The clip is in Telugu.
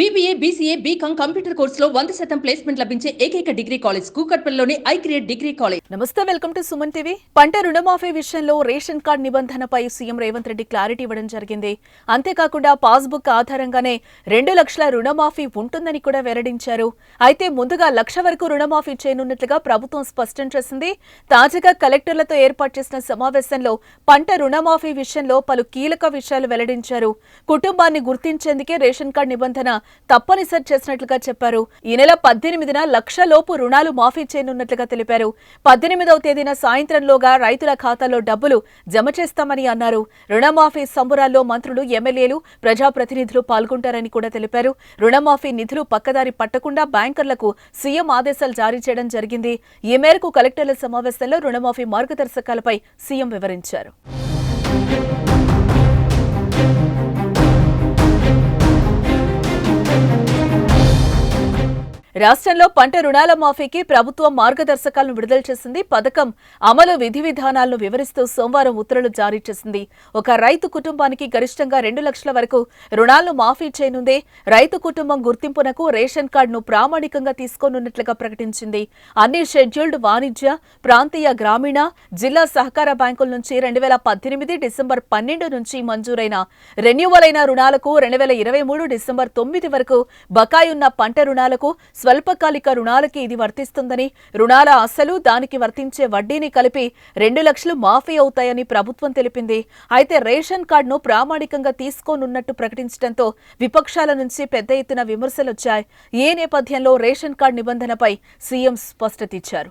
బీబీఏ బీసీఏ బీకాం కంప్యూటర్ కోర్సులో వంద శాతం ప్లేస్మెంట్ లభించే ఏకైక degree college కూకట్పల్లిలోని I create degree college namaste welcome to Suman TV పంట రుణమాఫీ విషయంలో రేషన్ కార్డు నిబంధనపై సీఎం రేవంత్ రెడ్డి క్లారిటీ ఇవ్వడం జరిగింది. అంతేకాకుండా పాస్బుక్ ఆధారంగానే రెండు లక్షల రుణమాఫీ ఉంటుందని కూడా వెల్లడించారు. అయితే ముందుగా లక్ష వరకు రుణమాఫీ చేయనున్నట్లుగా ప్రభుత్వం స్పష్టం చేసింది. తాజాగా కలెక్టర్లతో ఏర్పాటు చేసిన సమావేశంలో పంట రుణమాఫీ విషయంలో పలు కీలక విషయాలు వెల్లడించారు. కుటుంబాన్ని గుర్తించేందుకే రేషన్ కార్డు నిబంధన తప్పనిసరి చేసినట్లుగా చెప్పారు. ఈ నెల పద్దెనిమిదిన లక్ష లోపు రుణాలు మాఫీ చేయనున్నట్లుగా తెలిపారు. పద్దెనిమిదవ తేదీన సాయంత్రంలోగా రైతుల ఖాతాలో డబ్బులు జమ చేస్తామని అన్నారు. రుణమాఫీ సంబురాల్లో మంత్రులు ఎమ్మెల్యేలు ప్రజాప్రతినిధులు పాల్గొంటారని కూడా తెలిపారు. రుణమాఫీ నిధులు పక్కదారి పట్టకుండా బ్యాంకర్లకు సీఎం ఆదేశాలు జారీ చేయడం జరిగింది. ఈ మేరకు కలెక్టర్ల సమావేశంలో రుణమాఫీ మార్గదర్శకాలపై సీఎం వివరించారు. రాష్ట్రంలో పంట రుణాల మాఫీకి ప్రభుత్వం మార్గదర్శకాలను విడుదల చేసింది. పథకం అమలు విధి విధానాలను వివరిస్తూ సోమవారం ఉత్తర్వులు జారీ చేసింది. ఒక రైతు కుటుంబానికి గరిష్టంగా రెండు లక్షల వరకు రుణాలను మాఫీ చేయనుందే. రైతు కుటుంబం గుర్తింపునకు రేషన్ కార్డును ప్రామాణికంగా తీసుకోనున్నట్లుగా ప్రకటించింది. అన్ని షెడ్యూల్డ్ వాణిజ్య ప్రాంతీయ గ్రామీణ జిల్లా సహకార బ్యాంకుల నుంచి రెండు వేల పద్దెనిమిది డిసెంబర్ పన్నెండు నుంచి మంజూరైన రెన్యువల్ అయిన రుణాలకు రెండు వేల ఇరవై మూడు డిసెంబర్ తొమ్మిది వరకు బకాయి ఉన్న పంట రుణాలకు స్వల్పకాలిక రుణాలకి ఇది వర్తిస్తుందని రుణాల అసలు దానికి వర్తించే వడ్డీని కలిపి రెండు లక్షలు మాఫీ అవుతాయని ప్రభుత్వం తెలిపింది. అయితే రేషన్ కార్డును ప్రామాణికంగా తీసుకోనున్నట్టు ప్రకటించడంతో విపక్షాల నుంచి పెద్ద ఎత్తున విమర్శలొచ్చాయి. ఏ నేపథ్యంలో రేషన్ కార్డు నిబంధనపై సీఎం స్పష్టత ఇచ్చారు